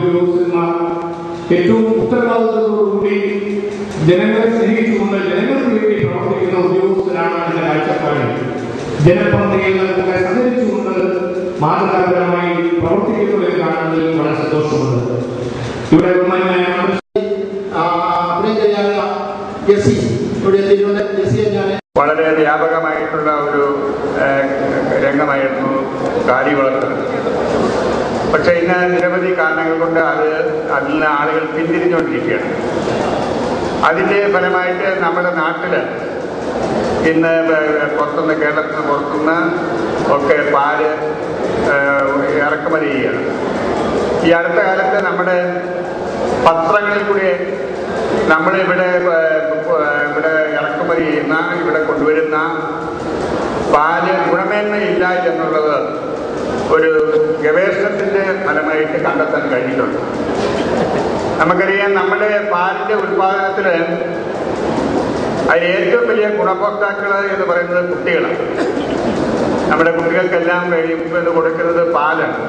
ഉദ്യോഗസ്ഥന്മാർ ഏറ്റവും ഉത്തരവാദിത്വത്തോടുകൂടി ജനങ്ങളെ സ്നേഹിച്ചുകൊണ്ട് ജനങ്ങൾക്ക് വേണ്ടി പ്രവർത്തിക്കുന്ന ഉദ്യോഗസ്ഥരാണ് എന്റെ കാഴ്ചപ്പാട്. ജനപ്രതിനിധികൾ സഹകരിച്ചുകൊണ്ട് മാതൃകാപരമായി പ്രവർത്തിക്കുന്നവരെ കാണുന്നതിൽ വളരെ സന്തോഷമുണ്ട് ഇവിടെ വളരെ വ്യാപകമായിട്ടുള്ള ഒരു രംഗമായിരുന്നു കാലി പക്ഷേ ഇന്ന് നിരവധി കാരണങ്ങൾ കൊണ്ട് അത് അതിൽ നിന്ന് ആളുകൾ പിന്തിരിഞ്ഞുകൊണ്ടിരിക്കുകയാണ്. അതിന്റെ ഫലമായിട്ട് നമ്മുടെ നാട്ടിൽ ഇന്ന് പുറത്തുനിന്ന് കേരളത്തിൽ നിന്ന് പുറത്തുനിന്ന് ഒക്കെ പാൽ ഇറക്കുമതി ചെയ്യുകയാണ്. ഈ അടുത്ത കാലത്ത് നമ്മുടെ പത്രങ്ങളിൽ കൂടി നമ്മളിവിടെ ഇവിടെ ഇറക്കുമതി ചെയ്യുന്ന ഇവിടെ കൊണ്ടുവരുന്ന പാൽ ഗുണമേന്മയില്ല എന്നുള്ളത് ഒരു ഗവേഷണത്തിന്റെ ഫലമായിട്ട് കണ്ടെത്താൻ കഴിഞ്ഞിട്ടുണ്ട്. നമുക്കറിയാം നമ്മുടെ പാലിന്റെ ഉൽപാദനത്തിൽ അതിൽ ഏറ്റവും വലിയ ഗുണഭോക്താക്കൾ എന്ന് പറയുന്നത് കുട്ടികളാണ്. നമ്മുടെ കുട്ടികൾക്കെല്ലാം കഴിയുമ്പോൾ കൊടുക്കുന്നത് പാലാണ്.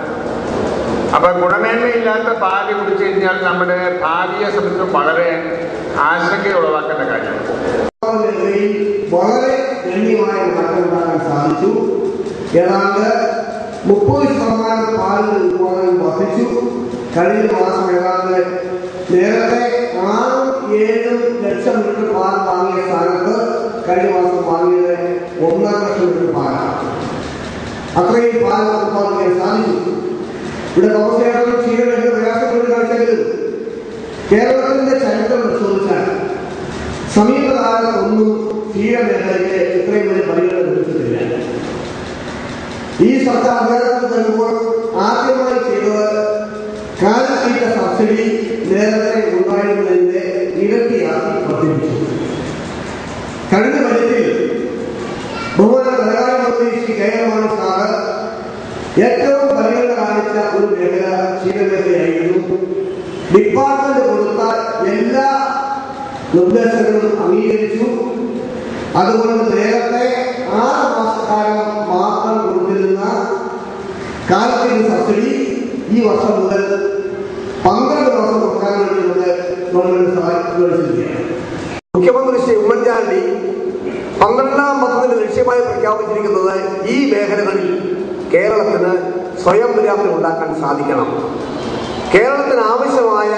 അപ്പൊ ഗുണമേന്മയില്ലാത്ത പാൽ കുടിച്ചു കഴിഞ്ഞാൽ നമ്മുടെ ഭാവിയെ സംബന്ധിച്ചും വളരെ ആശങ്ക ഉളവാക്കേണ്ട കാര്യമാണ്. വളരെ ഗണ്യമായ സാധിച്ചു. ഏതാണ്ട് മുപ്പത് ശതമാനം പാലിന്റെ ഉത്പാദനം വർദ്ധിച്ചു. കഴിഞ്ഞ മാസം ഏതാണ്ട് നേരത്തെ ആറും ഏഴും ലക്ഷം ലിറ്റർ പാൽ വാങ്ങിയ സ്ഥാനത്ത് കഴിഞ്ഞ മാസം വാങ്ങിയത് ഒന്നര ലക്ഷം ലിറ്റർ പാലാണ്. അത്രയും പാൽ ഉത്പാദിക്കാൻ സാധിച്ചു. ഇവിടെ തോമസേട്ടൻ ക്ഷീരമേഖല പ്രയാസപ്പെട്ട് കാണിച്ചെങ്കിലും കേരളത്തിന്റെ ചരിത്രം പരിശോധിച്ചാൽ സമീപകാലത്തൊന്നും ക്ഷീരമേഖലയ്ക്ക് ഇത്രയും വലിയ പരിഗണന ലഭിച്ചിട്ടില്ല ഈ സർക്കാർ അധികാരത്തിൽ വരുമ്പോൾ ആദ്യമായി ചെയ്തത് കാലത്തീറ്റ സബ്സിഡി നേരത്തെ ഉണ്ടായിരുന്നതിന്റെ ഇരട്ടിയാക്കി വർദ്ധിപ്പിച്ചു കഴിഞ്ഞ ബജറ്റിൽ ബഹുമാന ധനകാര്യമന്ത്രി Shri K M Mani sir ഏറ്റവും പരിഗണന കാണിച്ച ഒരു മേഖല ക്ഷീരമേഖലയായിരുന്നു ഡിപ്പാർട്ട്മെന്റ് കൊടുത്ത എല്ലാ നിർദ്ദേശങ്ങളും അംഗീകരിച്ചു അതുകൊണ്ട് നേരത്തെ ആറ് മാസക്കാലം മാത്രം കൊടുത്തിരുന്ന കാലത്തിന് സബ്സിഡി ഈ വർഷം മുതൽ പന്ത്രണ്ട് മാസം കൊടുക്കാൻ വേണ്ടിയിട്ടുള്ളത് മുഖ്യമന്ത്രി ശ്രീ ഉമ്മൻചാണ്ടി പന്ത്രണ്ടാം പദ്ധതിയുടെ ലക്ഷ്യമായി പ്രഖ്യാപിച്ചിരിക്കുന്നത് ഈ മേഖലകളിൽ കേരളത്തിന് സ്വയം പര്യാപ്തി ഉണ്ടാക്കാൻ സാധിക്കണം. കേരളത്തിന് ആവശ്യമായ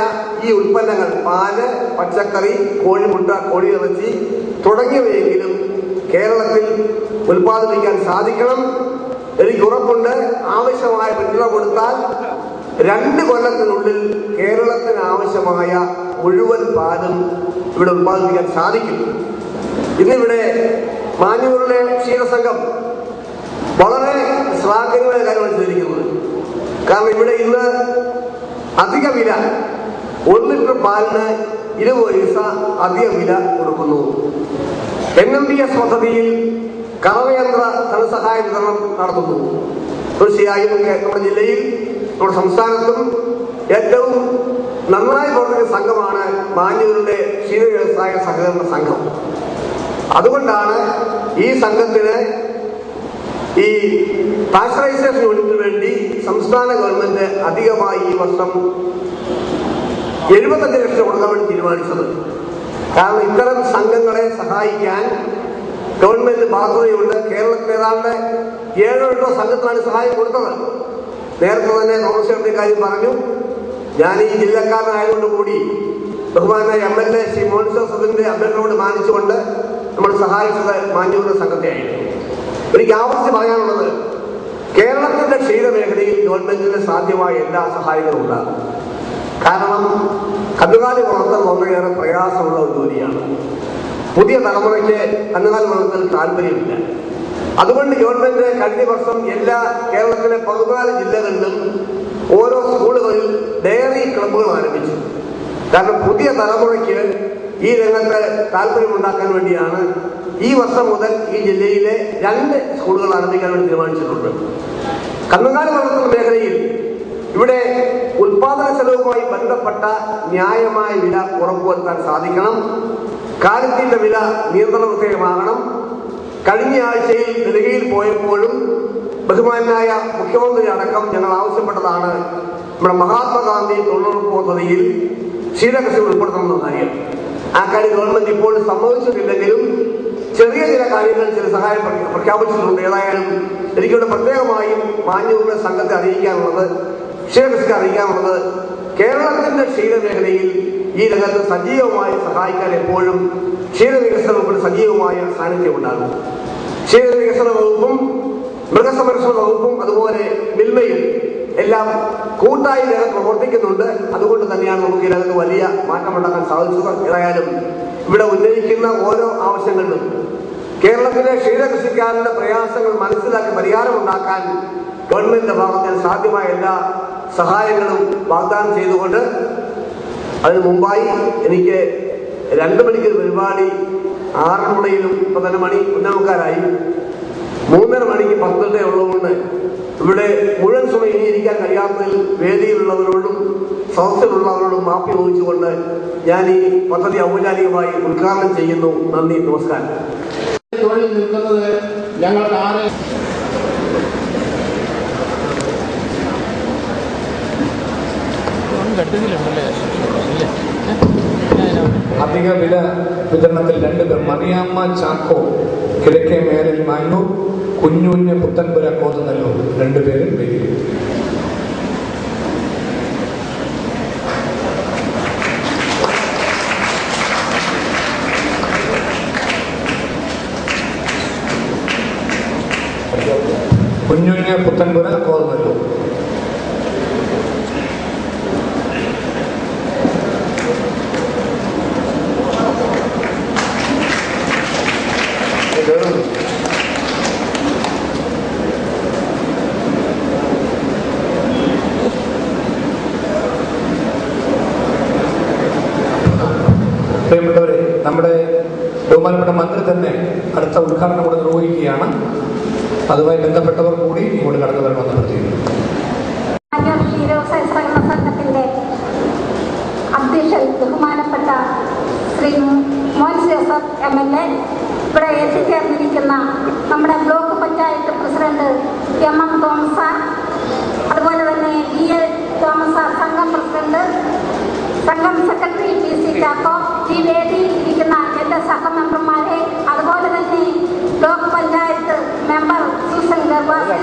ഈ ഉൽപ്പന്നങ്ങൾ പാൽ പച്ചക്കറി കോഴിമുട്ട കോഴിയിറച്ചി തുടങ്ങിയവയെങ്കിലും കേരളത്തിൽ ഉൽപ്പാദിപ്പിക്കാൻ സാധിക്കണം. എനിക്ക് ഉറപ്പുണ്ട്. ആവശ്യമായ പിന്തുണ കൊടുത്താൽ രണ്ട് കൊല്ലത്തിനുള്ളിൽ കേരളത്തിന് ആവശ്യമായ മുഴുവൻ പാലും ഇവിടെ ഉത്പാദിപ്പിക്കാൻ സാധിക്കും. ഇന്നിവിടെ മാന്യൂരിലെ ക്ഷീരസംഘം വളരെ ശ്ലാഘനീയമായ കാര്യമാണ് ചെയ്തിരിക്കുന്നത്. കാരണം ഇവിടെ ഇന്ന് അധിക വില ഒരു ലിറ്റർ പാലിന് ഇരുപത് പൈസ അധിക വില കൊടുക്കുന്നു. എൻ എം പി എസ് പദ്ധതിയിൽ കറവയന്ത്ര ധനസഹായ വിതരണം നടത്തുന്നു. തീർച്ചയായും നമ്മുടെ ജില്ലയിൽ നമ്മുടെ സംസ്ഥാനത്തും ഏറ്റവും നന്നായി പ്രവർത്തിക്കുന്ന സംഘമാണ് മാഞ്ഞൂരിന്റെ ക്ഷീര വ്യവസായ സഹകരണ സംഘം. അതുകൊണ്ടാണ് ഈ സംഘത്തിന് ഈ പാസ്റ്ററൈസേഷൻ യൂണിറ്റിന് വേണ്ടി സംസ്ഥാന ഗവൺമെന്റ് അധികമായി ഈ വർഷം എഴുപത്തഞ്ച് ലക്ഷം കൊടുക്കാൻ വേണ്ടി തീരുമാനിച്ചത്. കാരണം ഇത്തരം സംഘങ്ങളെ സഹായിക്കാൻ ഗവൺമെന്റ് ബാധ്യതയുണ്ട് കേരളത്തിൽ ഏതാണ്ട് ഏഴോ എട്ടോ സംഘത്തിനാണ് സഹായം കൊടുത്തത്. നേരത്തെ തന്നെ തോമസ് കാര്യം പറഞ്ഞു. ഞാൻ ഈ ജില്ലക്കാരനായതുകൊണ്ട് കൂടി ബഹുമാനായ എം എൽ എ ശ്രീ മോൻസത്തിന്റെ അഭ്യർത്ഥനയോട് മാനിച്ചുകൊണ്ട് നമ്മൾ സഹായിച്ചത് മാഞ്ഞൂർ സംഘത്തെയായിരുന്നു. എനിക്ക് ആവർത്തിച്ച് പറയാനുള്ളത് കേരളത്തിന്റെ ക്ഷീരമേഖലയിൽ ഗവൺമെന്റിന് സാധ്യമായ എല്ലാ സഹായങ്ങളും ഉണ്ടാകും. കാരണം കന്നുകാലി വളർത്തൽ വളരെയേറെ പ്രയാസമുള്ള ഒരു ജോലിയാണ്. പുതിയ തലമുറയ്ക്ക് അന്നദാന വളർത്തൽ താല്പര്യമില്ല. അതുകൊണ്ട് ഗവൺമെന്റ് കഴിഞ്ഞ വർഷം എല്ലാ കേരളത്തിലെ പതിനാല് ജില്ലകളിലും ഓരോ സ്കൂളുകളിൽ ഡയറി ക്ലബ്ബുകൾ ആരംഭിച്ചു. കാരണം പുതിയ തലമുറയ്ക്ക് ഈ രംഗത്ത് താല്പര്യമുണ്ടാക്കാൻ വേണ്ടിയാണ് ഈ വർഷം മുതൽ ഈ ജില്ലയിലെ രണ്ട് സ്കൂളുകൾ ആരംഭിക്കാൻ വേണ്ടി തീരുമാനിച്ചിട്ടുണ്ട്. കന്നുകാലി വളർത്തൽ മേഖലയിൽ ഇവിടെ ഉൽപാദന ചെലവുമായി ബന്ധപ്പെട്ട ന്യായമായ വില ഉറപ്പുവരുത്താൻ സാധിക്കണം. കാലിത്തീറ്റ വില നിയന്ത്രണ വിധേയമാകണം കഴിഞ്ഞ ആഴ്ചയിൽ ഡൽഹിയിൽ പോയപ്പോഴും ബഹുമാനായ മുഖ്യമന്ത്രി അടക്കം ഞങ്ങൾ ആവശ്യപ്പെട്ടതാണ് നമ്മുടെ മഹാത്മാഗാന്ധി തൊഴിലുറപ്പ് പദ്ധതിയിൽ ക്ഷീരകൃഷി ഉൾപ്പെടുത്തണമെന്ന കാര്യം. ആ കാര്യം ഗവൺമെന്റ് ഇപ്പോൾ സമ്മതിച്ചിട്ടില്ലെങ്കിലും ചെറിയ ചില കാര്യങ്ങൾ ചില സഹായം പ്ര- പ്രഖ്യാപിച്ചിട്ടുണ്ട്. ഏതായാലും എനിക്കിവിടെ പ്രത്യേകമായും മാഞ്ഞൂരിലെ സംഘത്തെ അറിയിക്കാനുള്ളത് ക്ഷീരകൃഷിക്ക് അറിയിക്കാനുള്ളത് കേരളത്തിന്റെ ക്ഷീരമേഖലയിൽ ഈ രംഗത്ത് സജീവമായി സഹായിക്കാൻ എപ്പോഴും ക്ഷീരവികസന വകുപ്പിന് സജീവമായ സാന്നിധ്യം ഉണ്ടാകും. ക്ഷീരവികസന വകുപ്പും മൃഗസംരക്ഷണ വകുപ്പും അതുപോലെ മിൽമയും എല്ലാം കൂട്ടായി രംഗത്ത് പ്രവർത്തിക്കുന്നുണ്ട്. അതുകൊണ്ട് തന്നെയാണ് നമുക്ക് രംഗത്ത് വലിയ മാറ്റമുണ്ടാക്കാൻ സാധിച്ചത്. ഏതായാലും ഇവിടെ ഉന്നയിക്കുന്ന ഓരോ ആവശ്യങ്ങളിലും കേരളത്തിലെ ക്ഷീരകൃഷിക്കാരുടെ പ്രയാസങ്ങൾ മനസ്സിലാക്കി പരിഹാരമുണ്ടാക്കാൻ ഗവൺമെന്റിന്റെ ഭാഗത്ത് സാധ്യമായ എല്ലാ സഹായങ്ങളും വാഗ്ദാനം ചെയ്തുകൊണ്ട് അതിന് മുമ്പായി എനിക്ക് രണ്ട് മണിക്ക് പരിപാടി ആറന്മുളയിലും ഇപ്പൊ തന്നെ മണി ഒന്നാമക്കാരായി മൂന്നര മണിക്ക് പത്തര ഉള്ളതുകൊണ്ട് ഇവിടെ മുഴുവൻ സമയം ഇനി ഇരിക്കാൻ കഴിയാത്തതിൽ വേദിയിലുള്ളവരോടും സദസ്സിലുള്ളവരോടും മാപ്പി ചോദിച്ചുകൊണ്ട് ഞാൻ ഈ പദ്ധതി ഔപചാരികമായി ഉദ്ഘാടനം ചെയ്യുന്നു. നന്ദി നമസ്കാരം. തൊഴിൽ നിൽക്കുന്നത് ഞങ്ങൾക്ക് ആരെ അധിക വില വിതരണത്തിൽ രണ്ടുപേർ മറിയാമ്മ ചാക്കോ കിഴക്കേ മേലിൽ മാങ്ങൂർ കുഞ്ഞുഞ്ഞ് പുത്തൻപുര കോതനല്ലൂർ രണ്ടുപേരും വേദിയിൽ കുഞ്ഞുഞ്ഞ് പുത്തൻപുര കോതനല്ലൂർ. പ്രിയപ്പെട്ടവരെ നമ്മുടെ ബഹുമാനപ്പെട്ട മന്ത്രി തന്നെ അടുത്ത ഉദ്ഘാടനം കൂടെ നിർവഹിക്കുകയാണ്. അതുമായി ബന്ധപ്പെട്ടവർ കൂടി ഇങ്ങോട്ട് കടന്നു വരണമെന്ന് അഭ്യർത്ഥിക്കുന്നു. ബഹുമാനപ്പെട്ട Shri Mons Joseph M L A ഇവിടെ എത്തിച്ചേർന്നിരിക്കുന്ന നമ്മുടെ block panchayat president M M Thomas അതുപോലെ തന്നെ ഇ എ തോമസ സംഘം പ്രസിഡന്റ് സംഘം സെക്രട്ടറി ടി സി ചാക്കോ ഈ വേദിയിൽ ഇരിക്കുന്ന എന്റെ സഹമെമ്പർമാരെ അതുപോലെ തന്നെ block panchayat member Susan Gervasi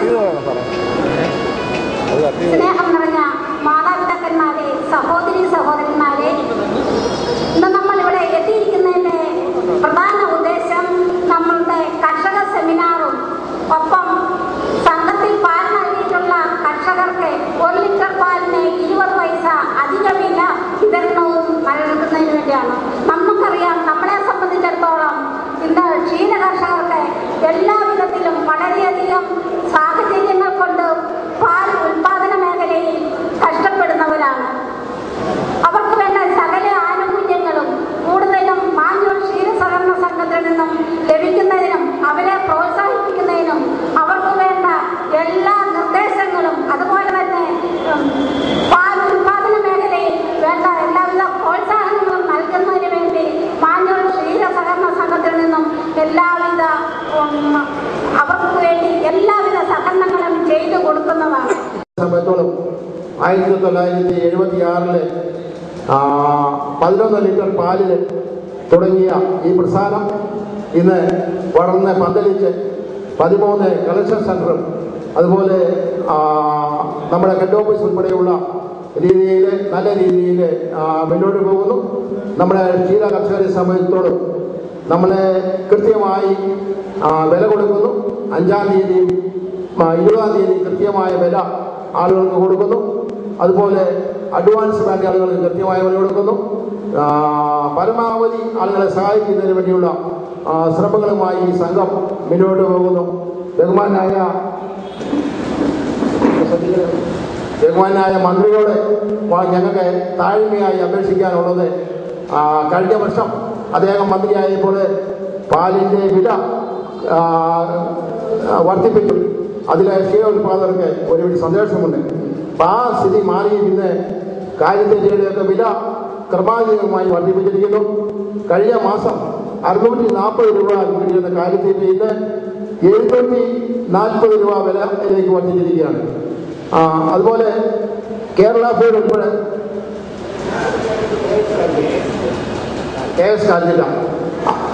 സ്നേഹം നിറഞ്ഞ മാതാപിതാക്കന്മാരെ സഹോദരി സഹോദരന്മാരെ ഇന്ന് നമ്മൾ ഇവിടെ എത്തിയിരിക്കുന്നതിന്റെ പ്രധാന ഉദ്ദേശം നമ്മളുടെ കർഷക സെമിനാറും ഒപ്പം സംഘത്തിൽ പാൽ നൽകിയിട്ടുള്ള കർഷകർക്ക് ഒരു ലിറ്റർ പാലിന് ഇരുപത് പൈസ അധിക വില വിതരണവും നൽകുന്നതിന് വേണ്ടിയാണ് നമുക്കറിയാം നമ്മളെ സംബന്ധിച്ചിടത്തോളം ഇന്ന് ക്ഷീര കർഷകർക്ക് എല്ലാ വിധത്തിലും വളരെയധികം സാഹചര്യങ്ങൾ കൊണ്ട് പാൽ ഉൽപാദന മേഖലയിൽ കഷ്ടപ്പെടുന്നവരാണ് അവർക്ക് വേണ്ട സകല ആനുകൂല്യങ്ങളും കൂടുതലും മാഞ്ഞൂർ ക്ഷീരസഹകരണ സംഘത്തിൽ നിന്നും ലഭിക്കുന്നതിനും അവരെ പ്രോത്സാഹിപ്പിക്കുന്നതിനും അവർക്ക് വേണ്ട എല്ലാ നിർദ്ദേശങ്ങളും അതുപോലെ തന്നെ ഉം, പാൽ ഉൽപാദന മേഖലയിൽ വേണ്ട എല്ലാവിധ പ്രോത്സാഹനങ്ങളും നൽകുന്നതിന് വേണ്ടി മാഞ്ഞൂർ ക്ഷീരസഹകരണ സംഘത്തിൽ നിന്നും എല്ലാവിധ ഉം, അവർക്ക് വേണ്ടി എല്ലാവിധ സഹകരണങ്ങളും ചെയ്തു കൊടുക്കുന്നതാണ് സമയത്തോളം ആയിരത്തി തൊള്ളായിരത്തി എഴുപത്തി ആറിൽ പതിനൊന്ന് ലിറ്റർ പാലിൽ തുടങ്ങിയ ഈ പ്രസ്ഥാനം ഇന്ന് വളർന്ന് പന്തലിച്ച് പതിമൂന്ന് കളക്ഷൻ സെന്ററും അതുപോലെ നമ്മുടെ ഹെഡ് ഓഫീസ് ഉൾപ്പെടെയുള്ള രീതിയിൽ നല്ല രീതിയിൽ മുന്നോട്ട് പോകുന്നു. നമ്മുടെ ക്ഷീര കർഷകരെ സംബന്ധിച്ചോടും നമ്മളെ കൃത്യമായി വില കൊടുക്കുന്നു. അഞ്ചാം തീയതിയും ഇരുപതാം തീയതി കൃത്യമായ വില ആളുകൾക്ക് കൊടുക്കുന്നു. അതുപോലെ അഡ്വാൻസ് ബാങ്ക് ആളുകൾ കൃത്യമായ വില കൊടുക്കുന്നു. പരമാവധി ആളുകളെ സഹായിക്കുന്നതിന് വേണ്ടിയുള്ള ശ്രമങ്ങളുമായി ഈ സംഘം മുന്നോട്ട് പോകുന്നു. ബഹുമാനായ ബഹുമാനായ മന്ത്രിയോട് ഞങ്ങൾക്ക് താഴ്മയായി അപേക്ഷിക്കാനുള്ളത് കഴിഞ്ഞ വർഷം അദ്ദേഹം മന്ത്രിയായപ്പോൾ പാലിന്റെ വില വർദ്ധിപ്പിച്ചു. അതിലെ ക്ഷീര ഉൽപ്പാദകർക്ക് സന്ദേശമുണ്ട് അപ്പം ആ സ്ഥിതി മാറി ഇന്ന് കാര്യത്തിന്റെയൊക്കെ വില ക്രമാതീതമായി വർദ്ധിപ്പിച്ചിരിക്കുന്നു. കഴിഞ്ഞ മാസം അറുന്നൂറ്റി നാൽപ്പത് രൂപ കിട്ടിയിരുന്ന ഇന്ന് എഴുന്നൂറ്റി നാൽപ്പത് രൂപ വിലയിലേക്ക് വർദ്ധിച്ചിരിക്കുകയാണ്. അതുപോലെ കേരള ഫീഡ് ഉൾപ്പെടെ കെ എസ് കാലില്ല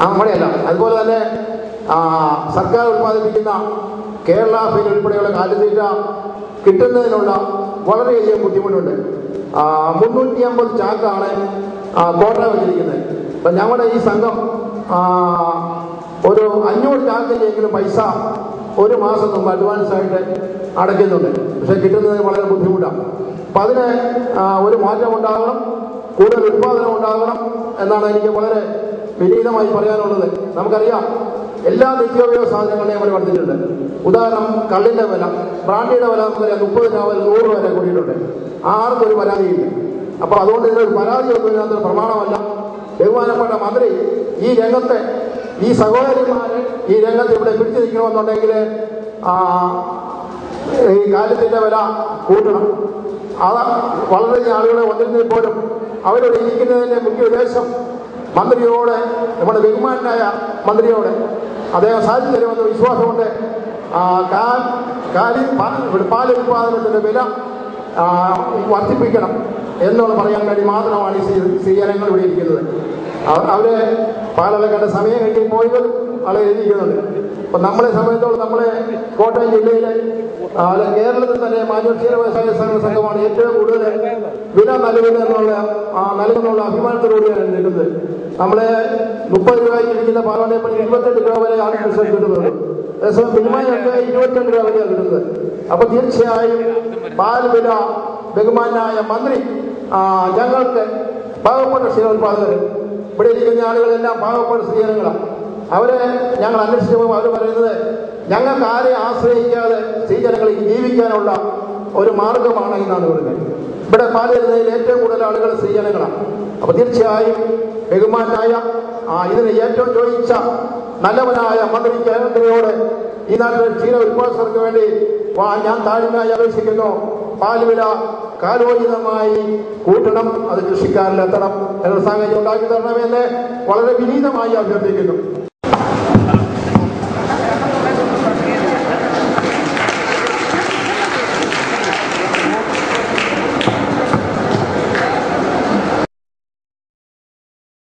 അങ്ങനെയല്ല. അതുപോലെ തന്നെ സർക്കാർ ഉത്പാദിപ്പിക്കുന്ന കേരള ഫീഡ് ഉൾപ്പെടെയുള്ള കാലിത്തീറ്റ കിട്ടുന്നതിനുള്ള വളരെയധികം ബുദ്ധിമുട്ടുണ്ട്. മുന്നൂറ്റി അമ്പത് ചാക്കാണ് കോട്ട വെച്ചിരിക്കുന്നത്. അപ്പം ഞങ്ങളുടെ ഈ സംഘം ഒരു അഞ്ഞൂറ് ചാക്കിന്റെയെങ്കിലും പൈസ ഒരു മാസം മുമ്പ് അഡ്വാൻസ് ആയിട്ട് അടയ്ക്കുന്നുണ്ട്. പക്ഷെ കിട്ടുന്നത് വളരെ ബുദ്ധിമുട്ടാണ്. അപ്പം അതിന് ഒരു മാറ്റം ഉണ്ടാകണം കൂടുതൽ ഉത്പാദനം ഉണ്ടാകണം എന്നാണ് എനിക്ക് വളരെ വിനീതമായി പറയാനുള്ളത്. നമുക്കറിയാം എല്ലാ നിത്യോപയോഗ സാധനങ്ങളുടെയും അവർ വർദ്ധിച്ചിട്ടുണ്ട് ഉദാഹരണം കള്ളിന്റെ വില ബ്രാൻഡിയുടെ വില വരെ മുപ്പത് രൂപ നൂറ് വരെ കൂടിയിട്ടുണ്ട്. ആർക്കും ഒരു പരാതിയില്ല. അപ്പോൾ അതുകൊണ്ട് ഇതിനൊരു പരാതി ഒന്നും പ്രമാണമല്ല. ബഹുമാനപ്പെട്ട മന്ത്രി ഈ രംഗത്തെ ഈ സഹോദരിമാരെ ഈ രംഗത്ത് ഇവിടെ പിടിച്ചു നിൽക്കണമെന്നുണ്ടെങ്കിൽ ഈ കാലത്തിന്റെ വില കൂട്ടണം. അത് വളരെ ആളുകളെ വന്നിരുന്നെങ്കിൽ പോലും അവരോട് ഇരിക്കുന്നതിന്റെ മുഖ്യ ഉദ്ദേശം മന്ത്രിയോട് നമ്മുടെ ബഹുമാനായ മന്ത്രിയോട് അദ്ദേഹം സാധിച്ചു തരുമെന്ന വിശ്വാസമുണ്ട്. കാലി പാൽ ഇവിടെ വില വർദ്ധിപ്പിക്കണം എന്നുള്ള പറയാൻ വേണ്ടി മാത്രമാണ് ഈ സ്ത്രീ- സ്ത്രീജനങ്ങൾ ഇവിടെ ഇരിക്കുന്നത്. അവർ അവർ പാലളക്കേണ്ട സമയം കഴിഞ്ഞ് പോയത് ആളെ എഴുതിക്കുന്നുണ്ട് അപ്പം നമ്മളെ സംബന്ധിച്ചോളം നമ്മളെ കോട്ടയം ജില്ലയിലെ അല്ല കേരളത്തിൽ തന്നെ മാനൂർ ക്ഷീര വ്യവസായ സഹകരണ സംഘമാണ് ഏറ്റവും കൂടുതൽ വില നൽകുന്നത് എന്നുള്ള നൽകുന്നുള്ള അഭിമാനത്തോടുകൂടിയാണ് നിൽക്കുന്നത്. നമ്മളെ മുപ്പത് രൂപയ്ക്ക് ഇരിക്കുന്ന പാലോടെ ഇപ്പോൾ ഇരുപത്തെട്ട് രൂപ വരെ ആണ് റിസൾട്ട് കിട്ടുന്നത് അതേസമയം മിനിമയൊക്കെ ഇരുപത്തിരണ്ട് രൂപ വരെയാണ് കിട്ടുന്നത് അപ്പൊ തീർച്ചയായും പാൽ വില ബഹുമാനായ മന്ത്രി ഞങ്ങൾക്ക് പാവപ്പെട്ട ക്ഷീരോത്പാദകർ ഇവിടെ ഇരിക്കുന്ന ആളുകളെല്ലാം പാവപ്പെട്ട സ്ത്രീജനങ്ങളാണ് അവരെ ഞങ്ങൾ അന്വേഷിച്ചപ്പോൾ അവർ പറയുന്നത് ഞങ്ങൾക്ക് ആരെ ആശ്രയിക്കാതെ സ്ത്രീജനങ്ങൾ ജീവിക്കാനുള്ള ഒരു മാർഗമാണ് എന്നാണ് പറയുന്നത്. ഇവിടെ പാൽ ഏറ്റവും കൂടുതൽ ആളുകൾ സ്ത്രീജനങ്ങളാണ് അപ്പൊ തീർച്ചയായും ബഹുമാനായ ഇതിന് ഏറ്റവും ചോദിച്ച നല്ലവനായ മന്ത്രി കേരളത്തിനോട് ഈ നാട്ടിലെ ക്ഷീര ഉത്പാദകർക്ക് വേണ്ടി വാ ഞാൻ താഴ്മയായി അപേക്ഷിക്കുന്നു. പാലുവില വില കാലോചിതമായി കൂട്ടണം അത് കൃഷിക്കാരിലെത്തണം എന്ന സാഹചര്യം ഉണ്ടാക്കി തരണമെന്ന് വളരെ വിനീതമായി അഭ്യർത്ഥിക്കുന്നു.